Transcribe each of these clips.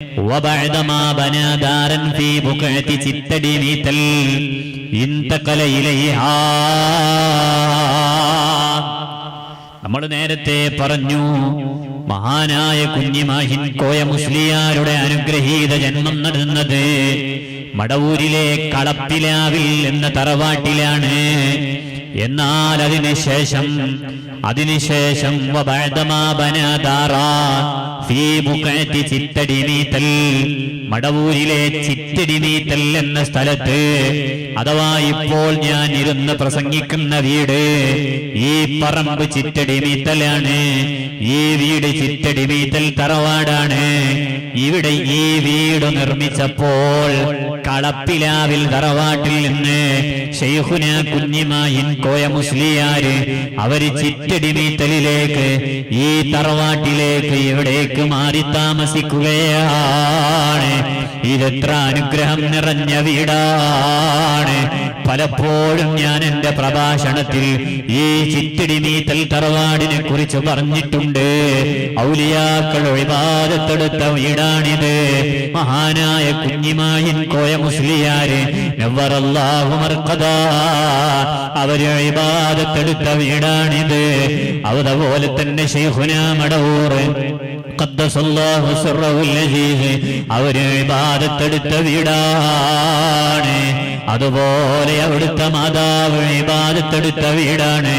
وبعدما بنى دارا في بقعة ستة مثل انتقل إليها നമ്മൾ നേരത്തെ പറഞ്ഞു മഹാനായ കുഞ്ഞിമാഹിൻ കോയ മുസ്ലിയാരുടെ അനുഗ്രഹീത ജന്മം നടന്നത് മടവൂരിലെ കളപ്പിലാവിൽ എന്ന തറവാട്ടിലാണ്. എന്നാൽ അതിനുശേഷം അതിനുശേഷം വബഅദമാ ബനാ നീത്തൽ മടവൂരിലെ എന്ന സ്ഥലത്ത് അഥവാ ഇപ്പോൾ ഞാൻ ഇരുന്ന് പ്രസംഗിക്കുന്ന വീട് ഈ പറമ്പ് ചിറ്റടിമീത്തലാണ് ഈ വീട് ചിറ്റടിമീത്തൽ തറവാടാണ്. ഇവിടെ ഈ വീട് നിർമ്മിച്ചപ്പോൾ കളപ്പിലാവിൽ തറവാട്ടിൽ നിന്ന് ഷെയ്ഖുന കുഞ്ഞിമായിൻ കോയ മുസ്ലിയാര് അവർ ചിറ്റടിമീത്തലിലേക്ക് ഈ തറവാട്ടിലേക്ക് എവിടേക്ക് മാറി താമസിക്കുകയാണ്. ഇതെത്ര അനുഗ്രഹം നിറഞ്ഞ വീടാണ്. പലപ്പോഴും ഞാൻ എന്റെ പ്രഭാഷണത്തിൽ ഈ ചിറ്റിടിമീത്തൽ തറവാടിനെ കുറിച്ച് പറഞ്ഞിട്ടുണ്ട്. ഔലിയാക്കൾ ഒഴിവാദത്തെടുത്ത വീടാണിത്. മഹാനായ കുഞ്ഞിമായിൻ കോയ മുസ്ലിയാര് അവർ ഇബാദത്തെടുത്ത വീടാണിത്. അതുപോലെ തന്നെ ശൈഖുന മടവൂർ. അവർ ഇബാദത്തെടുത്ത വീടാണ്. അതുപോലെ അവിടുത്തെ മാതാവ് ഇബാദത്തെടുത്ത വീടാണ്.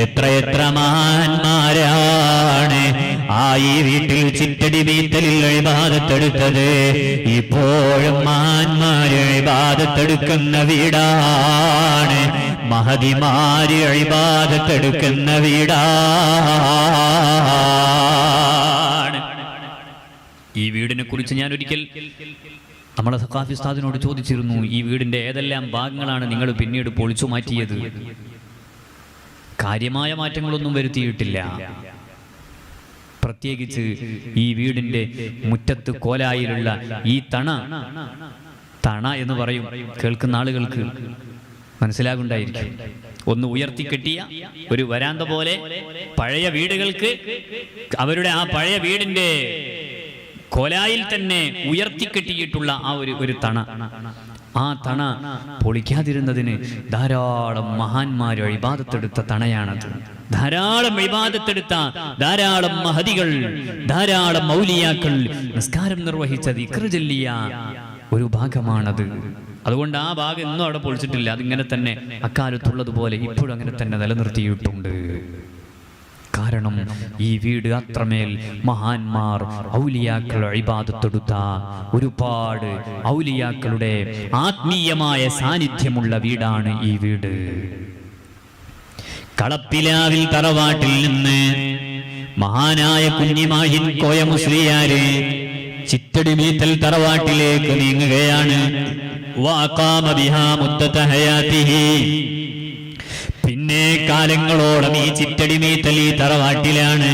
എത്ര എത്ര മഹാന്മാരാണ്? ആ ഈ വീട്ടിൽ ചിറ്റടി വീത്തലിൽ ഇബാദത്തെടുത്തത് ഇപ്പോഴും മഹാന്മാര് ഇബാദത്തെടുക്കുന്ന വീടാണ്. മഹതിമാര് ഇബാദത്തെടുക്കുന്ന വീടാണ്. ഈ വീടിനെ കുറിച്ച് ഞാൻ ഒരിക്കൽ നമ്മളെ സഖാഫി ഉസ്താദിനോട് ചോദിച്ചിരുന്നു ഈ വീടിന്റെ ഏതെല്ലാം ഭാഗങ്ങളാണ് നിങ്ങൾ പിന്നീട് പൊളിച്ചു മാറ്റിയത്? കാര്യമായ മാറ്റങ്ങളൊന്നും വരുത്തിയിട്ടില്ല. പ്രത്യേകിച്ച് ഈ വീടിന്റെ മുറ്റത്ത് കോലായിലുള്ള ഈ തണ. തണ എന്ന് പറയും. കേൾക്കുന്ന ആളുകൾക്ക് മനസ്സിലാകുണ്ടായിരിക്കും. ഒന്ന് ഉയർത്തി കെട്ടിയ ഒരു വരാന്ത പോലെ പഴയ വീടുകൾക്ക് അവരുടെ ആ പഴയ വീടിന്റെ കൊലായിൽ തന്നെ ഉയർത്തി കെട്ടിയിട്ടുള്ള ആ ഒരു ഒരു തണ. ആ തണ പൊളിക്കാതിരുന്നതിന് ധാരാളം മഹാന്മാർ ഇബാദത്തെടുത്ത തണയാണത്. ധാരാളം വിവാദത്തെടുത്ത ധാരാളം മഹതികൾ ധാരാളം മൗലിയാക്കൾ നിസ്കാരം നിർവഹിച്ച ദിക്ർ ചൊല്ലിയ ഒരു ഭാഗമാണത്. അതുകൊണ്ട് ആ ഭാഗം ഇന്നും അവിടെ പൊളിച്ചിട്ടില്ല. അതിങ്ങനെ തന്നെ അക്കാലത്തുള്ളതുപോലെ ഇപ്പോഴും അങ്ങനെ തന്നെ നിലനിർത്തിയിട്ടുണ്ട്. കാരണം ഈ വീട് അത്രമേൽ മഹാന്മാർ ഔലിയാക്കൾ ഇബാദത്തെടുത്ത ഒരുപാട് ഔലിയാക്കളുടെ ആത്മീയമായ സാന്നിധ്യമുള്ള വീടാണ് ഈ വീട്. കളപ്പിലാവിൽ തറവാട്ടിൽ നിന്ന് മഹാനായ കുഞ്ഞിമാഹിൻ കോയ മുസ്ലിയാര് ചിറ്റടിമീത്തൽ തറവാട്ടിലേക്ക് നീങ്ങുകയാണ്. പിന്നെ കാലങ്ങളോളം ഈ ചിറ്റടിമീത്തൽ ഈ തറവാട്ടിലാണ്.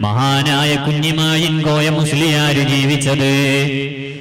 മഹാനായ കുഞ്ഞിമായിൻ കോയ മുസ്ലിയാര് ജീവിച്ചത്.